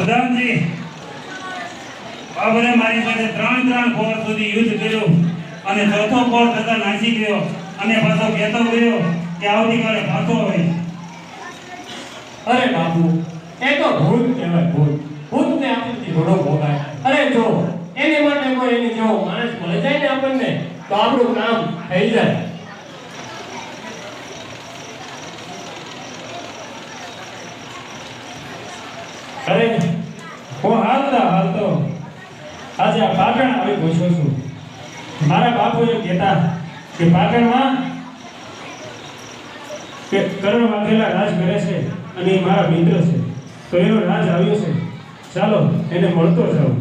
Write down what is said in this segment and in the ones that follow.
પ્રધાનજી બાબરે મારી સાથે ત્રણ ત્રણ કોર સુધી યુદ્ધ કર્યું અને ચોથો કોર થતા નાસી ગયો અને પાછો કહેતો ગયો કે આવતીકાલે પાછો હોય અરે બાપુ, એ તો ભૂત કહેવાય, ભૂત. ભૂતને આપણને ઘોડો ભોગાય. અરે જો, એની માટે કોઈ એની જેવો માણસ મળે જાય ને આપણને, તો આપણું કામ થઈ જાય. અરે હું હાલતા હાલતો આજે આ પાટણ આવી પહોંચ્યો છું. મારા બાપુ એમ કહેતા કે પાટણમાં કે કરણ વાઘેલા રાજ કરે છે અને એ મારા મિત્ર છે. તો એનો રાજ આવ્યો છે. ચાલો, એને મળતો જાઉં.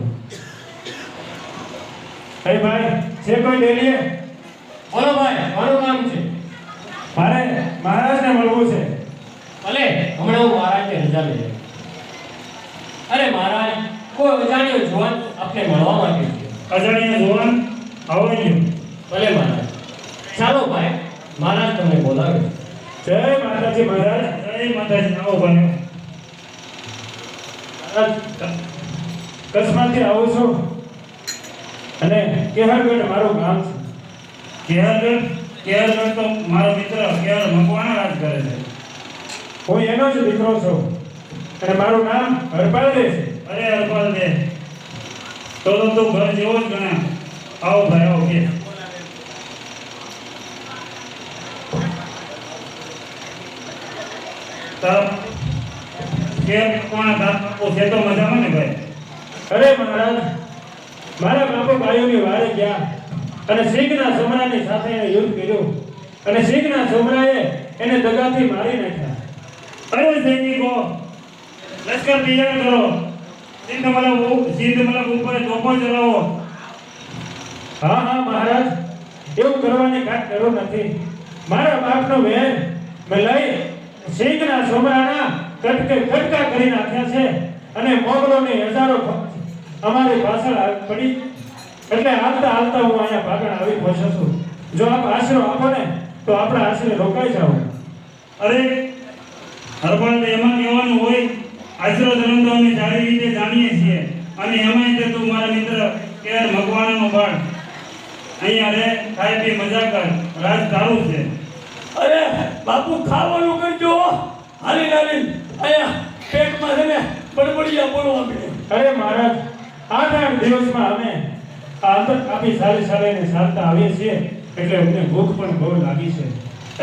હે ભાઈ છે કોઈ ડેલીએ બોલો ભાઈ, મારું નામ છે. મારે મહારાજને મળવું છે. ભલે, હમણાં હું મહારાજને રજા લઈ અરે મહારાજ કોઈ અજાણ્યો જુવાન આપને મળવા માટે અજાણ્યો જુવાન આવો. ભલે મહારાજ. ચાલો ભાઈ મહારાજ તમને બોલાવે. જય માતાજી મહારાજ જય માતાજી. આવો ભાઈ કચ્છમાંથી આવું છું? અને કેહરગઢ મારું ગામ છે. કેહરગઢ કેહરગઢ તો મારો મિત્ર કેહર મકવાણા રાજ કરે છે. હું એનો જ દીકરો છું? અને મારું નામ હરપાલ દે અરે હરપાલ દે તો તો તું ઘર જેવો જ ગણા આવો ભાઈ આવો કે કેમ કોણ બાપુ છે? તો મજામાં ને ભાઈ? અરે મહારાજ મારા બાપુ ભાઈઓની વારે ગયા અને સિંહના સમરાની સાથે એને યુદ્ધ કર્યું અને સિંહના સમરાએ એને દગાથી મારી નાખ્યા. અરે સૈનિકો લશ્કર તૈયાર કરો સિંધ મતલબ સિંધ મતલબ ઉપર તોપો ચલાવો હા હા મહારાજ. એવું કરવાની કાંઈ જરૂર નથી. મારા બાપનો વેર મેં લઈ સિંહના સોમરાના કટકે કટકા કરી નાખ્યા છે અને મોગલોની હજારો અમારી પાછળ પડી. એટલે હાલતા હાલતા હું અહીંયા ભાગણ આવી પહોંચ્યો છું. જો આપ આશરો આપો ને તો આપણા આશરે રોકાઈ જાઓ. અરે હરપણ એમાં કહેવાનું હોય આશરો ધર્મ તો અમે સારી રીતે જાણીએ છીએ. અને એમાંય તે તું મારા મિત્ર કેર મકવાણાનો બાળ. અહીંયા રે ખાઈ પી મજા કર. રાજ તારું છે. અરે બાપુ ખાવાનું કરજો. હાલી હાલી અહીંયા પેટમાં છે ને બડબડિયા બોલવા મળે અરે મહારાજ આઠ આઠ દિવસમાં અમે આ આપી કાપી સારી ને સારતા આવીએ છીએ. એટલે અમને ભૂખ પણ બહુ લાગી છે.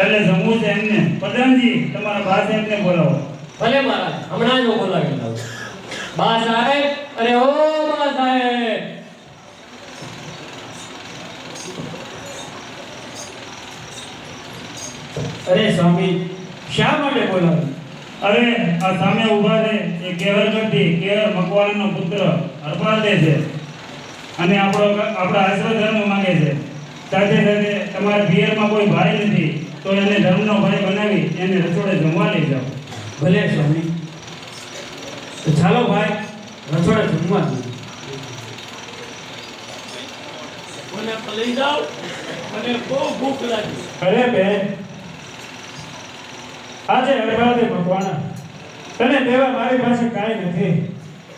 એટલે જમવું છે એમને. પ્રધાનજી તમારા ભાષા એમને બોલાવો. ભલે મારા, હમણાં જ બોલાવી લઉં બા સાહેબ, અરે ઓ બા સાહેબ. અરે સ્વામી, શા માટે બોલાવ્યું અરે, આ સામે ઊભા છે એ કેવર કેવરગઢથી કેવર મકવાણાનો પુત્ર, હરપાલ દે છે. અને આપણો આપણા આશ્રય ધર્મ માંગે છે. સાથે સાથે તમારા પિયરમાં કોઈ ભાઈ નથી, તો એને ધર્મનો ભાઈ બનાવી, એને રસોડે જમવા લઈ જાઓ. ભલે સ્વામી. તો ચાલો ભાઈ રસોડા જમવા લઈ જાઓ. મને બહુ ભૂખ લાગી. અરે બેન. આજે હરપાળે મકવાણા. તને દેવા મારી પાસે કાંઈ નથી.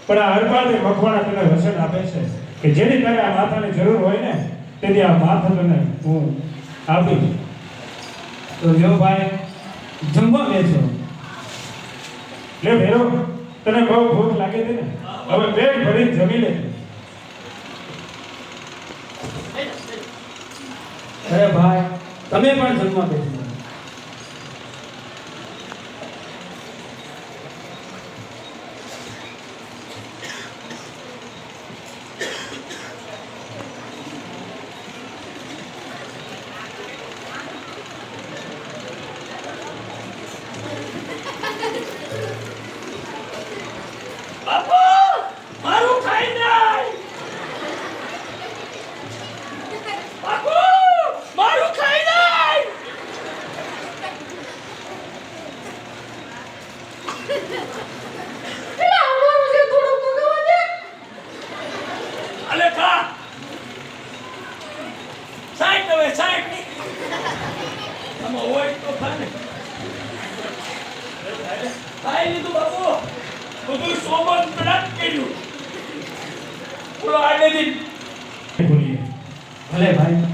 પણ આ હરપાળે મકવાણા તને વસન આપે છે કે જેની તારે આ માથાની જરૂર હોય ને તેથી આ માથા તને હું આપીશ. તો લ્યો ભાઈ જમવા બેસો. લે ભેરો તને બહુ ભૂખ લાગી છે ને? હવે પેટ ભરીને જમી લે. અરે ભાઈ, તમે પણ જમવા બેસો. ખાઈ લીધું બાપુ. બધું પેલા જ કર્યું. બોલો ભૂલીએ ભલે ભાઈ.